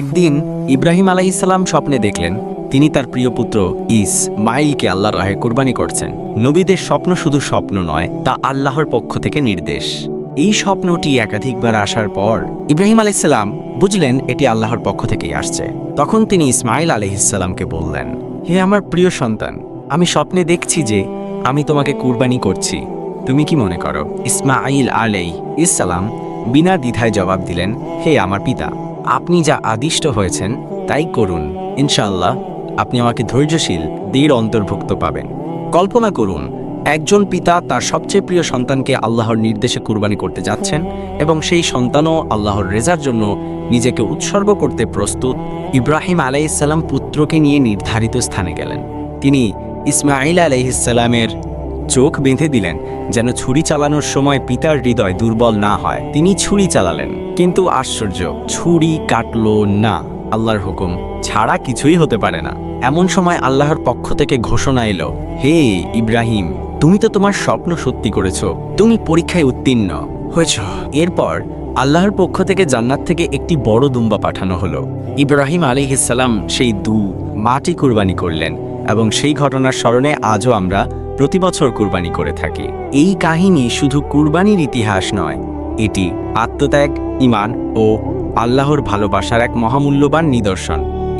একদিন ইব্রাহিম আলাইসাল্লাম স্বপ্নে দেখলেন, তিনি তার প্রিয় পুত্র ইসমাইলকে আল্লাহর রাহে কোরবানি করছেন। নবীদের স্বপ্ন শুধু স্বপ্ন নয়, তা আল্লাহর পক্ষ থেকে নির্দেশ। এই স্বপ্নটি একাধিকবার আসার পর ইব্রাহিম আলাইসাল্লাম বুঝলেন এটি আল্লাহর পক্ষ থেকেই আসছে। তখন তিনি ইসমাইল আলহিসাল্লামকে বললেন, হে আমার প্রিয় সন্তান, আমি স্বপ্নে দেখছি যে আমি তোমাকে কুরবানি করছি। তুমি কি মনে করো ইসমাইল আলাই ইসালাম বিনা দ্বিধায় জবাব দিলেন, হে আমার পিতা। আপনি যা আদিষ্ট হয়েছেন, তাই করুন। ইনশাল্লাহ আপনি আমাকে ধৈর্যশীল, দৃঢ় অন্তর্ভুক্ত পাবেন। কল্পনা করুন, একজন পিতা তার সবচেয়ে প্রিয় সন্তানকে আল্লাহর নির্দেশে কুরবানি করতে যাচ্ছেন এবং সেই সন্তানও আল্লাহর রেজার জন্য নিজেকে উৎসর্গ করতে প্রস্তুত ইব্রাহিম আলাইসাল্লাম পুত্রকে নিয়ে নির্ধারিত স্থানে গেলেন। তিনি ইসমাইল আলাইহিসাল্লামের চোখ বেঁধে দিলেন, যেন ছুরি চালানোর সময় পিতার হৃদয় দুর্বল না হয়। তিনি ছুরি চালালেন, কিন্তু আশ্চর্য, ছুরি কাটলো না, আল্লাহর হুকুম। ছাড়া কিছুই হতে পারে না। এমন সময় আল্লাহর পক্ষ থেকে ঘোষণা এলো, হে ইব্রাহিম, তুমি তো তোমার স্বপ্ন সত্যি করেছ, তুমি পরীক্ষায় উত্তীর্ণ হয়েছ। এরপর আল্লাহর পক্ষ থেকে জান্নাত থেকে একটি বড় দুম্বা পাঠানো হলো। ইব্রাহিম আলিহিসাল্লাম সেই দু মাটি কুরবানি করলেন এবং সেই ঘটনার স্মরণে আজও আমরা প্রতি বছর কুরবানি করে থাকি। এই কাহিনী শুধু কুরবানির ইতিহাস নয়, এটি আত্মত্যাগ ইমান ও আল্লাহর ভালোবাসার এক মহামূল্যবান নিদর্শন।